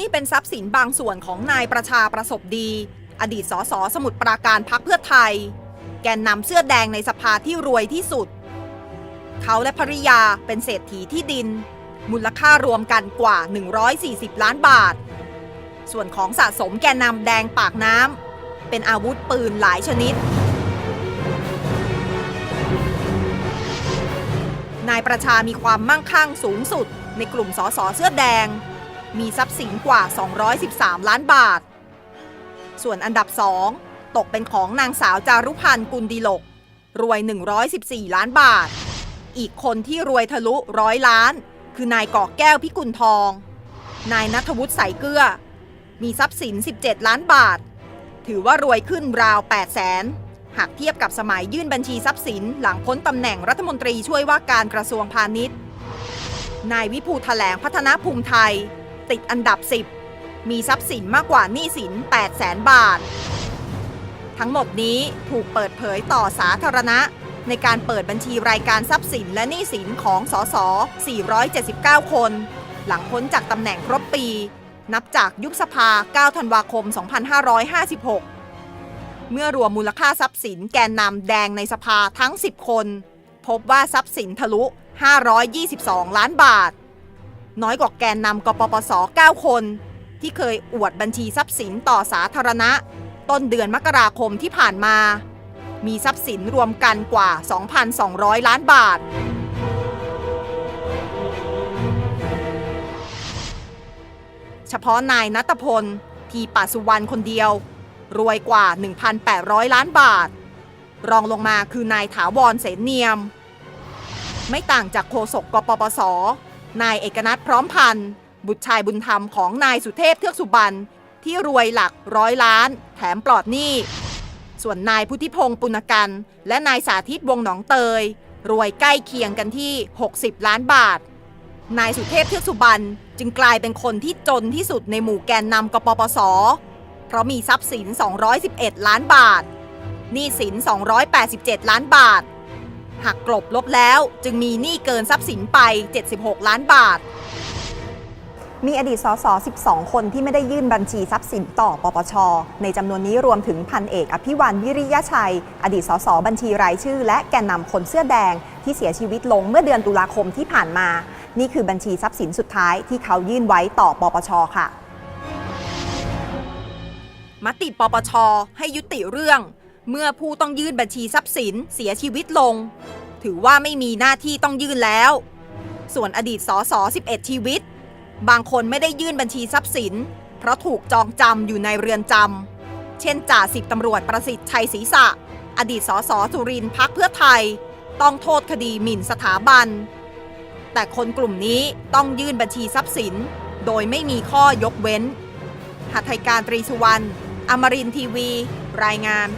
นี่เป็นทรัพย์สินบางส่วนของนายประชาประสบดี อดีตสสสมุทรปราการพักเพื่อไทย แกนนำเสื้อแดงในสภาที่รวยที่สุด เขาและภริยาเป็นเศรษฐีที่ดิน มูลค่ารวมกันกว่า 140 ล้านบาท ส่วนของสะสมแกนนำแดงปากน้ำเป็นอาวุธปืนหลายชนิดนายประชามีความมั่งคั่งสูงสุด ในกลุ่มสสเสื้อแดง มีทรัพย์สินกว่า 213 ล้านบาท ส่วนอันดับ 2 ตกเป็นของนางสาวจารุพันธ์กุลดีลก รวย 114 ล้านบาท อีกคนที่รวยทะลุร้อยล้าน คือนายกอกแก้วพิกุลทอง นายนัทวุฒิสายเกลือ มีทรัพย์สิน 17 ล้านบาท ถือว่ารวยขึ้นราว 8 แสนหากเทียบกับสมัยยื่นบัญชีทรัพย์สิน หลังพ้นตำแหน่งรัฐมนตรีช่วยว่าการกระทรวงพาณิชย์ นายวิภูแถลงพัฒนาภูมิไทย ติดอันดับ 10 มีทรัพย์สินมากกว่าหนี้สิน8แสนบาท ทั้งหมดนี้ถูกเปิดเผยต่อสาธารณะ ในการเปิดบัญชีรายการทรัพย์สินและหนี้สินของสส 479 คน หลังพ้นจากตำแหน่งครบปี นับจากยุบสภา 9 ธันวาคม 2556 เมื่อรวมมูลค่าทรัพย์สินแกนนำแดงในสภาทั้ง 10 คน พบว่าทรัพย์สินทะลุ 522 ล้านบาท น้อยกว่าแกนนำกปปส 9 คน ที่เคยอวดบัญชีทรัพย์สินต่อสาธารณะ ต้นเดือนมกราคมที่ผ่านมา มีทรัพย์สินรวมกันกว่า 2,200 ล้านบาท เฉพาะนายนัตพล ทีปัสุวรรณคนเดียว รวยกว่า 1,800 ล้านบาท รองลงมาคือนายถาวรเสนเนียม ไม่ต่างจากโฆษกกปปส นายเอกนัทพร้อมพันธ์บุตรชายบุญธรรมของนายสุเทพเทือกสุบรรณที่รวยหลักร้อยล้าน แถมปลอดหนี้ ส่วนนายพุทธิพงศ์ปุณกันและนายสาธิตวงหนองเตย รวยใกล้เคียงกันที่ 60 ล้านบาท นายสุเทพเทือกสุบรรณจึงกลายเป็นคนที่จนที่สุดในหมู่แกนนำกปปส เพราะมีทรัพย์สิน 211 ล้านบาทหนี้สิน 287 ล้านบาท หักกลบลบแล้วจึงมีหนี้เกินทรัพย์สินไป 76 ล้านบาท มีอดีตสส 12 คนที่ไม่ได้ยื่นบัญชีทรัพย์สินต่อปปช ในจำนวนนี้รวมถึงพันเอกอภิวันวิริยะชัย อดีตสสบัญชีรายชื่อ และแกนนำคนเสื้อแดงที่เสียชีวิตลงเมื่อเดือนตุลาคมที่ผ่านมา นี่คือบัญชีทรัพย์สินสุดท้ายที่เขายื่นไว้ต่อปปชค่ะมติปปชให้ยุติเรื่อง เมื่อผู้ต้องยื่นบัญชีทรัพย์สินเสียชีวิตลง ถือว่าไม่มีหน้าที่ต้องยื่นแล้ว ส่วนอดีตสส11 ชีวิต บางคนไม่ได้ยื่นบัญชีทรัพย์สิน เพราะถูกจองจำอยู่ในเรือนจำเช่นจ่าสิบตำรวจประสิทธิ์ชัยศรีษะ อดีตสสสุรินทร์พักเพื่อไทย ต้องโทษคดีหมิ่นสถาบัน แต่คนกลุ่มนี้ต้องยื่นบัญชีทรัพย์สิน โดยไม่มีข้อยกเว้นหัตถการตรีสุวรรณอมรินทร์ทีวี รายงาน